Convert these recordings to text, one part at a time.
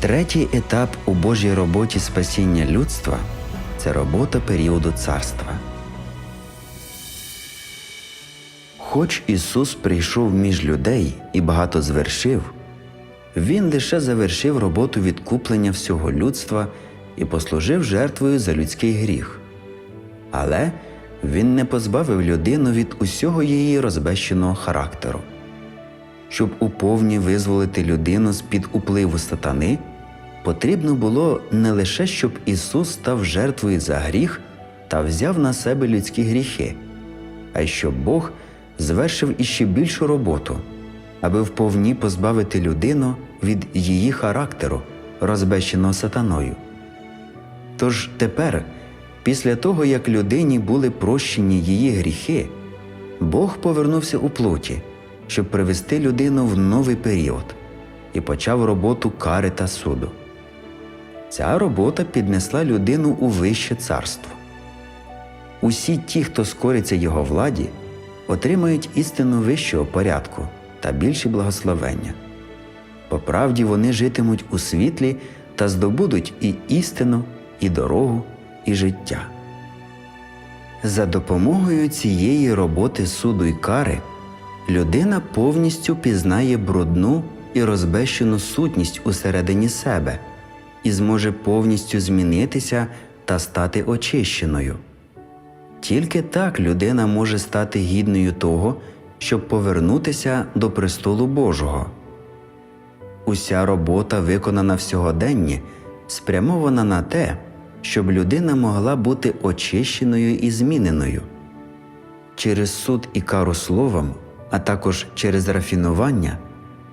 Третій етап у Божій роботі спасіння людства це робота періоду царства. Хоч Ісус прийшов між людей і багато звершив, Він лише завершив роботу відкуплення всього людства і послужив жертвою за людський гріх. Але Він не позбавив людину від усього її розбещеного характеру. Щоб уповні визволити людину з під упливу сатани, потрібно було не лише щоб Ісус став жертвою за гріх та взяв на себе людські гріхи, а й щоб Бог звершив іще більшу роботу, аби вповні позбавити людину від її характеру, розбещеного сатаною. Тож тепер, після того як людині були прощені її гріхи, Бог повернувся у плоті, щоб привести людину в новий період і почав роботу кари та суду. Ця робота піднесла людину у вище царство. Усі ті, хто скориться його владі, отримають істину вищого порядку та більші благословення. По правді вони житимуть у світлі та здобудуть і істину, і дорогу, і життя. За допомогою цієї роботи суду й кари людина повністю пізнає брудну і розбещену сутність усередині себе і зможе повністю змінитися та стати очищеною. Тільки так людина може стати гідною того, щоб повернутися до престолу Божого. Уся робота, виконана в сьогоденні, спрямована на те, щоб людина могла бути очищеною і зміненою. Через суд і кару словом, а також через рафінування,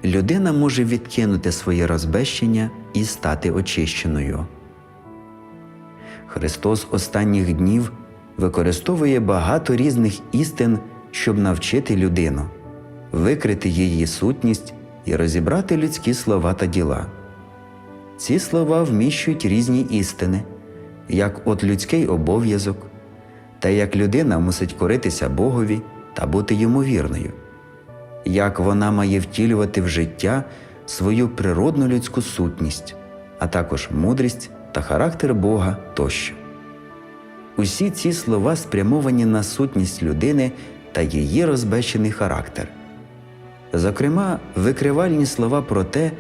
людина може відкинути своє розбещення і стати очищеною. Христос останніх днів використовує багато різних істин, щоб навчити людину, викрити її сутність і розібрати людські слова та діла. Ці слова вміщують різні істини, як от людський обов'язок, та як людина мусить коритися Богові та бути йому вірною, як вона має втілювати в життя свою природну людську сутність, а також мудрість та характер Бога тощо. Усі ці слова спрямовані на сутність людини та її розбещений характер. Зокрема, викривальні слова про те,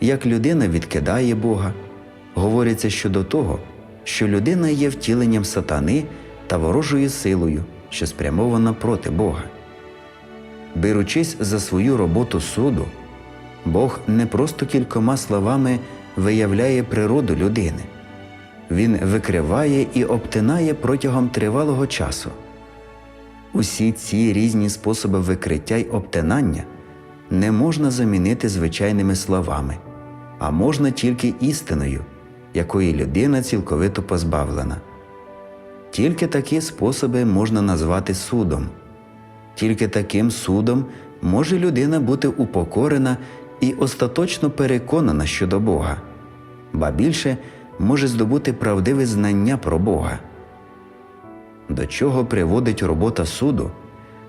як людина відкидає Бога, говориться щодо того, що людина є втіленням сатани та ворожою силою, що спрямована проти Бога. Беручись за свою роботу суду, Бог не просто кількома словами виявляє природу людини, Він викриває і обтинає протягом тривалого часу. Усі ці різні способи викриття й обтинання не можна замінити звичайними словами, а можна тільки істиною, якої людина цілковито позбавлена. Тільки такі способи можна назвати судом. Тільки таким судом може людина бути упокорена і остаточно переконана щодо Бога, ба більше може здобути правдиве знання про Бога. До чого приводить робота суду,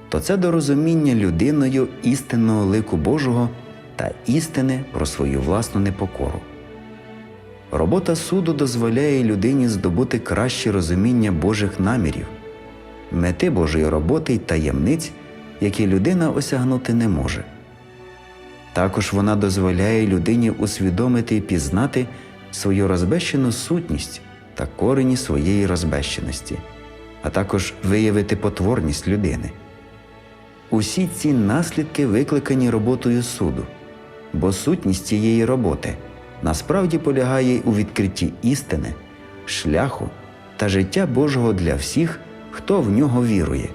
то це до розуміння людиною істинного лику Божого та істини про свою власну непокору. Робота суду дозволяє людині здобути краще розуміння Божих намірів, мети Божої роботи й таємниць, які людина осягнути не може. Також вона дозволяє людині усвідомити і пізнати свою розбещену сутність та корені своєї розбещеності, а також виявити потворність людини. Усі ці наслідки викликані роботою суду, бо сутність цієї роботи насправді полягає у відкритті істини, шляху та життя Божого для всіх, хто в нього вірує.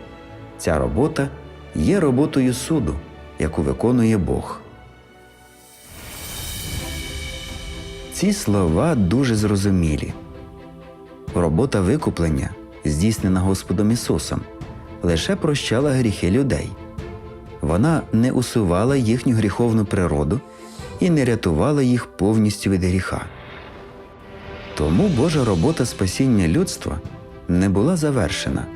Ця робота є роботою суду, яку виконує Бог. Ці слова дуже зрозумілі. Робота викуплення, здійснена Господом Ісусом, лише прощала гріхи людей. Вона не усувала їхню гріховну природу і не рятувала їх повністю від гріха. Тому Божа робота спасіння людства не була завершена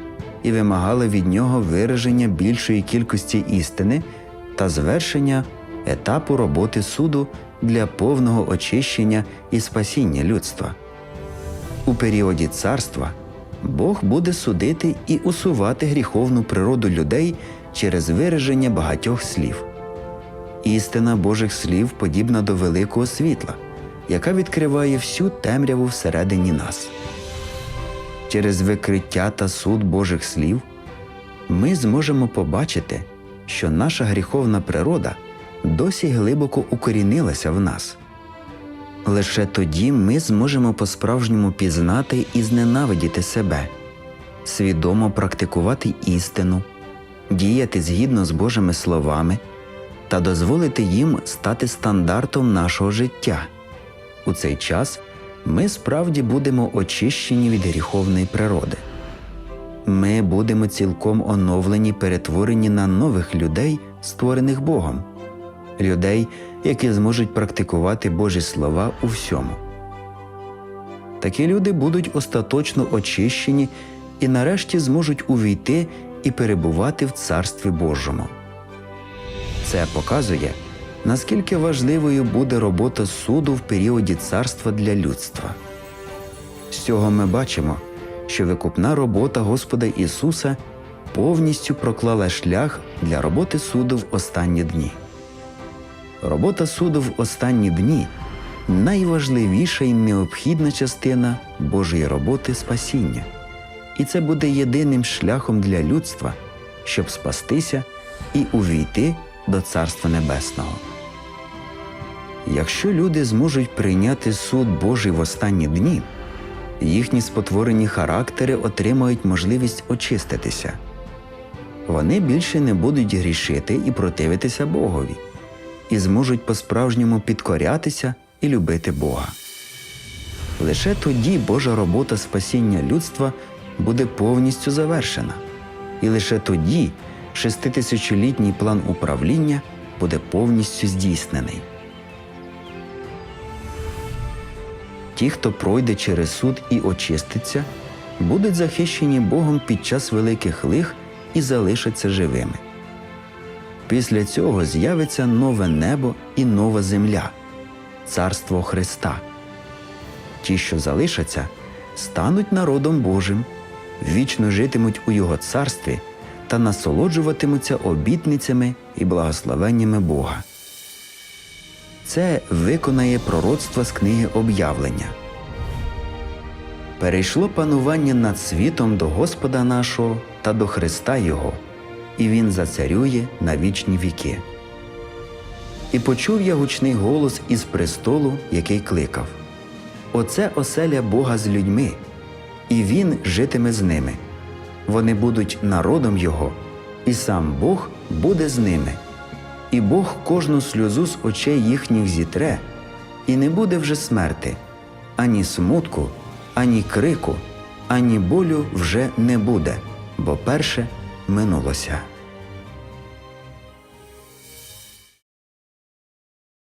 і вимагала від нього вираження більшої кількості істини та звершення етапу роботи суду для повного очищення і спасіння людства. У періоді царства Бог буде судити і усувати гріховну природу людей через вираження багатьох слів. Істина Божих слів подібна до великого світла, яка відкриває всю темряву всередині нас. Через викриття та суд Божих слів ми зможемо побачити, що наша гріховна природа досі глибоко укорінилася в нас. Лише тоді ми зможемо по-справжньому пізнати і зненавидіти себе, свідомо практикувати істину, діяти згідно з Божими словами та дозволити їм стати стандартом нашого життя. У цей час ми справді будемо очищені від гріховної природи. Ми будемо цілком оновлені, перетворені на нових людей, створених Богом, людей, які зможуть практикувати Божі слова у всьому. Такі люди будуть остаточно очищені і нарешті зможуть увійти і перебувати в Царстві Божому. Це показує, наскільки важливою буде робота суду в періоді царства для людства. З цього ми бачимо, що викупна робота Господа Ісуса повністю проклала шлях для роботи суду в останні дні. Робота суду в останні дні найважливіша і необхідна частина Божої роботи спасіння, і це буде єдиним шляхом для людства, щоб спастися і увійти до Царства Небесного. Якщо люди зможуть прийняти суд Божий в останні дні, їхні спотворені характери отримають можливість очиститися. Вони більше не будуть грішити і противитися Богові, і зможуть по-справжньому підкорятися і любити Бога. Лише тоді Божа робота спасіння людства буде повністю завершена, і лише тоді шеститисячолітній план управління буде повністю здійснений. Ті, хто пройде через суд і очиститься, будуть захищені Богом під час великих лих і залишаться живими. Після цього з'явиться нове небо і нова земля царство Христа. Ті, що залишаться, стануть народом Божим, вічно житимуть у Його царстві та насолоджуватимуться обітницями і благословеннями Бога. Це виконає пророцтво з книги об'явлення. Перейшло панування над світом до Господа нашого та до Христа Його, і Він зацарює на вічні віки. І почув я гучний голос із престолу, який кликав Оце оселя Бога з людьми, і Він житиме з ними. Вони будуть народом Його, і сам Бог буде з ними. І Бог кожну сльозу з очей їхніх зітре, і не буде вже смерти, ані смутку, ані крику, ані болю вже не буде, бо перше минулося.